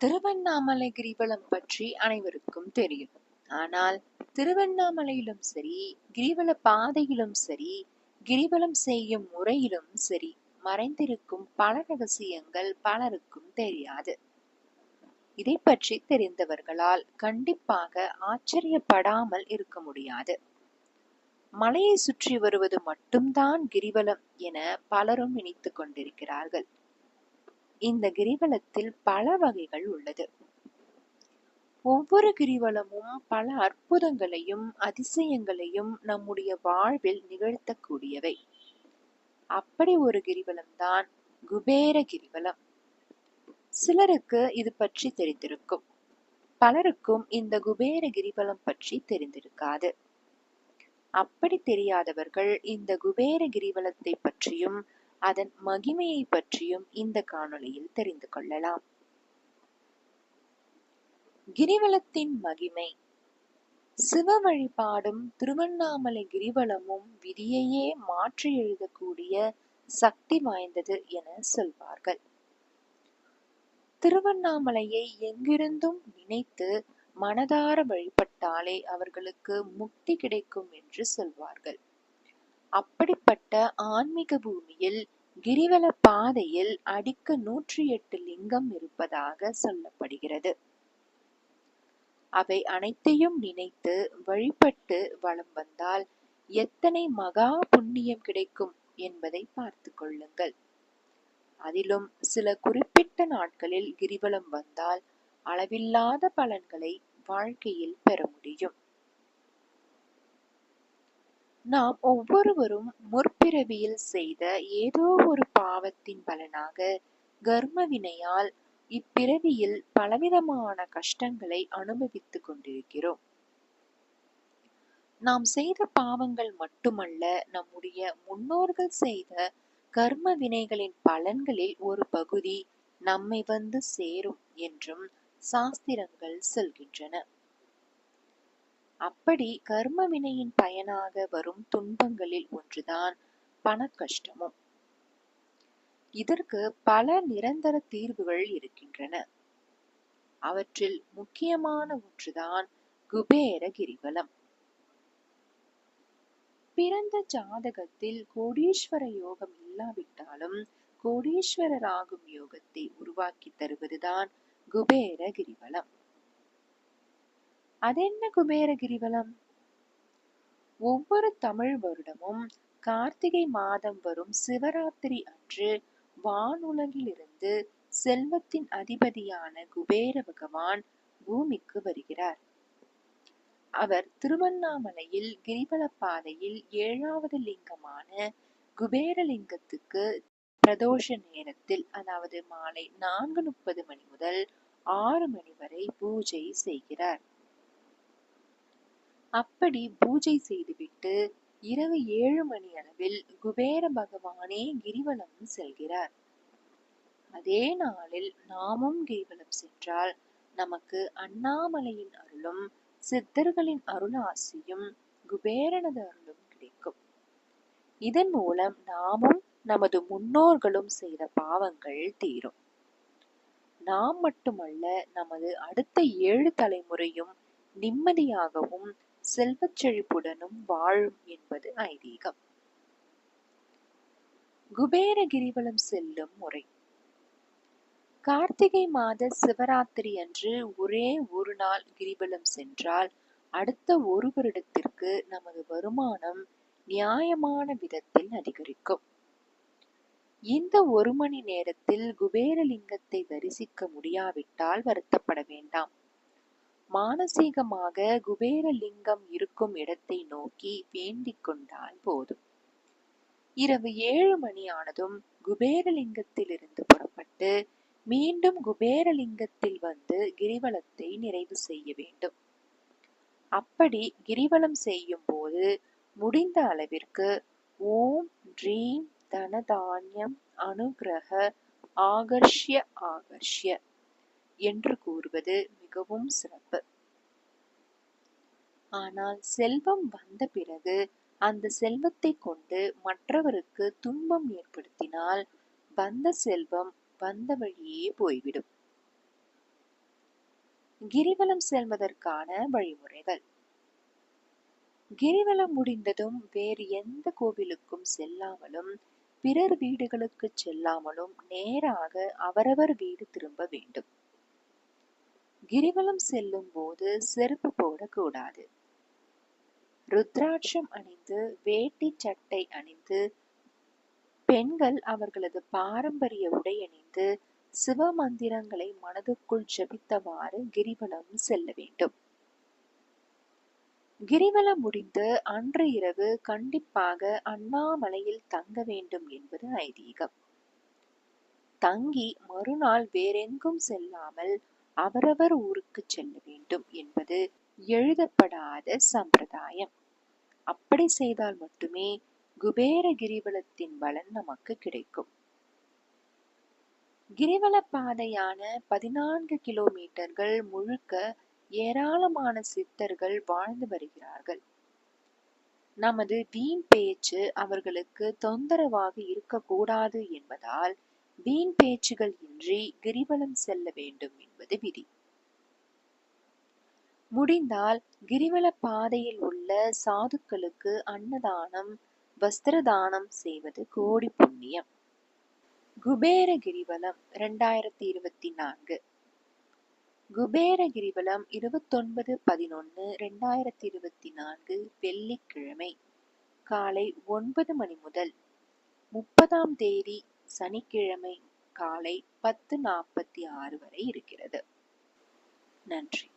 திருவண்ணாமலை கிரிவலம் பற்றி அனைவருக்கும் தெரியும். ஆனால் திருவண்ணாமலையிலும் சரி கிரிவல பாதையிலும் சரி கிரிவலம் செய்யும் முறையிலும் சரி மறைந்திருக்கும் பல ரகசியங்கள் பலருக்கும் தெரியாது. இதை பற்றி தெரிந்தவர்களால் கண்டிப்பாக ஆச்சரியப்படாமல் இருக்க முடியாது. மலையை சுற்றி வருவது மட்டும்தான் கிரிவலம் என பலரும் நினைத்துக் கொண்டிருக்கிறார்கள். இந்த கிரிவலத்தில் பல வகைகள் உள்ளது. ஒவ்வொரு கிரிவலமும் பல அற்புதங்களையும் அதிசயங்களையும் நம்முடைய வாழ்வில் நிகழ்த்தக்கூடியவை. அப்படி ஒரு கிரிவலம் தான் குபேர கிரிவலம். சிலருக்கு இது பற்றி தெரிந்திருக்கும். பலருக்கும் இந்த குபேர கிரிவலம் பற்றி தெரிந்திருக்காது. அப்படி தெரியாதவர்கள் இந்த குபேர கிரிவலத்தை பற்றியும் அதன் மகிமையை பற்றியும் இந்த காணொளியில் தெரிந்து கொள்ளலாம். கிரிவலத்தின் மகிமை. சிவ வழிபாடும் திருவண்ணாமலை கிரிவலமும் விதியையே மாற்றி எழுதக்கூடிய சக்தி வாய்ந்தது என சொல்வார்கள். திருவண்ணாமலையை எங்கிருந்தும் நினைத்து மனதார வழிபட்டாலே அவர்களுக்கு முக்தி கிடைக்கும் என்று சொல்வார்கள். அப்படிப்பட்ட ஆன்மீக பூமியில் கிரிவல பாதையில் அடிக்க நூற்றி எட்டு லிங்கம் இருப்பதாக சொல்லப்படுகிறது. அவை அனைத்தையும் நினைத்து வழிபட்டு வலம் வந்தால் எத்தனை மகா புண்ணியம் கிடைக்கும் என்பதை பார்த்து கொள்ளுங்கள். அதிலும் சில குறிப்பிட்ட நாட்களில் கிரிவலம் வந்தால் அளவில்லாத பலன்களை வாழ்க்கையில் பெற முடியும். நாம் ஒவ்வொருவரும் முற்பிறவியில் செய்த ஏதோ ஒரு பாவத்தின் பலனாக கர்ம வினையால் இப்பிறவியில் பலவிதமான கஷ்டங்களை அனுபவித்துக் கொண்டிருக்கிறோம். நாம் செய்த பாவங்கள் மட்டுமல்ல நம்முடைய முன்னோர்கள் செய்த கர்ம வினைகளின் பலன்களில் ஒரு பகுதி நம்மை வந்து சேரும் என்றும் சாஸ்திரங்கள் சொல்கின்றன. அப்படி கர்ம வினையின் பயனாக வரும் துன்பங்களில் ஒன்றுதான் பண கஷ்டமும் இதற்கு பல நிரந்தர தீர்வுகள் இருக்கின்றன. அவற்றில் முக்கியமான ஒன்றுதான் குபேர கிரிவலம். பிறந்த ஜாதகத்தில் கோடீஸ்வர யோகம் இல்லாவிட்டாலும் கோடீஸ்வரராகும் யோகத்தை உருவாக்கி தருவதுதான் குபேர கிரிவலம். அதென்ன குபேர கிரிவலம்? ஒவ்வொரு தமிழ் வருடமும் கார்த்திகை மாதம் வரும் சிவராத்திரி அன்று வானுலகிலிருந்து செல்வத்தின் அதிபதியான குபேர பகவான் பூமிக்கு வருகிறார். அவர் திருவண்ணாமலையில் கிரிவல பாதையில் ஏழாவது லிங்கமான குபேரலிங்கத்துக்கு பிரதோஷ நேரத்தில் அதாவது மாலை நான்கு முப்பது மணி முதல் ஆறு மணி வரை பூஜை செய்கிறார். அப்படி பூஜை செய்துவிட்டு இரவு ஏழு மணி அளவில் குபேர பகவானே கிரிவலம் செல்கிறார். அதே நாளில் நாமும் கிரிவலம் சென்றால் நமக்கு அண்ணாமலையின் அருளும் சித்தர்களின் அருளாசியும் குபேரனது அருளும் கிடைக்கும். இதன் மூலம் நாமும் நமது முன்னோர்களும் செய்த பாவங்கள் தீரும். நாம் மட்டுமல்ல நமது அடுத்த ஏழு தலைமுறையும் நிம்மதியாகவும் செல்வச் செழிப்புடனும் வாழும் என்பது ஐதீகம். குபேர கிரிவலம் செல்லும் முறை. கார்த்திகை மாத சிவராத்திரி அன்று ஒரே ஒரு நாள் கிரிவலம் சென்றால் அடுத்த ஒரு வருடத்திற்கு நமது வருமானம் நியாயமான விதத்தில் அதிகரிக்கும். இந்த ஒரு மணி நேரத்தில் குபேரலிங்கத்தை தரிசிக்க முடியாவிட்டால் வருத்தப்பட வேண்டாம். மானசீகமாக குபேரலிங்கம் இருக்கும் இடத்தை நோக்கி வேண்டிக் கொண்டால் போதும். இரவு ஏழு மணி ஆனதும் குபேரலிங்கத்திலிருந்து புறப்பட்டு மீண்டும் குபேரலிங்கத்தில் வந்து கிரிவலத்தை நிறைவு செய்ய வேண்டும். அப்படி கிரிவலம் செய்யும் போது முடிந்த அளவிற்கு ஓம் ட்ரீம் தனதானியம் அனுகிரக ஆகர்ஷ்ய ஆகர்ஷ்ய என்று கூறுவது மிகவும் சிறப்பு. ஆனால் செல்வம் வந்த பிறகு அந்த செல்வத்தை கொண்டு மற்றவருக்கு துன்பம் ஏற்படுத்தினால் வந்த செல்வம் வந்த வழியே போய்விடும். கிரிவலம் செல்வதற்கான வழிமுறைகள். கிரிவலம் முடிந்ததும் வேறு எந்த கோவிலுக்கும் செல்லாமலும் பிறர் வீடுகளுக்கு செல்லாமலும் நேராக அவரவர் வீடு திரும்ப வேண்டும். கிரிவலம் செல்லும் போது செருப்பு போடக்கூடாது. ருத்ராட்சம் அணிந்து வேட்டி சட்டை அணிந்து பெண்கள் அவர்களது பாரம்பரிய உடை அணிந்து சிவ மந்திரங்களை மனதுக்குள் ஜபித்தவாறு கிரிவலம் செல்ல வேண்டும். கிரிவலம் முடிந்து அன்று இரவு கண்டிப்பாக அண்ணாமலையில் தங்க வேண்டும் என்பது ஐதீகம். தங்கி மறுநாள் வேறெங்கும் செல்லாமல் அவரவர் ஊருக்கு செல்ல வேண்டும் என்பது எழுதப்படாத சம்பிரதாயம். அப்படி செய்தால் மட்டுமே குபேர கிரிவலத்தின் பலன் நமக்கு கிடைக்கும். கிரிவல பாதையான பதினான்கு கிலோமீட்டர்கள் முழுக்க ஏராளமான சித்தர்கள் வாழ்ந்து வருகிறார்கள். நமது வீண் பேச்சு அவர்களுக்கு தொந்தரவாக இருக்கக்கூடாது என்பதால் வீண் பேச்சுகள் இன்றி கிரிவலம் செல்ல வேண்டும் என்பது விதி. முடிந்தால் கிரிவல பாதையில் உள்ள சாதுக்களுக்கு அன்னதானம் வஸ்திரதானம் செய்வது கோடி புண்ணியம். குபேர கிரிவலம் இரண்டாயிரத்தி இருபத்தி நான்கு குபேர கிரிவலம் இருபத்தொன்பது பதினொன்று ரெண்டாயிரத்தி இருபத்தி நான்கு வெள்ளிக்கிழமை காலை ஒன்பது மணி முதல் முப்பதாம் தேதி சனிக்கிழமை காலை பத்து நாற்பத்தி ஆறு வரை இருக்கிறது. நன்றி.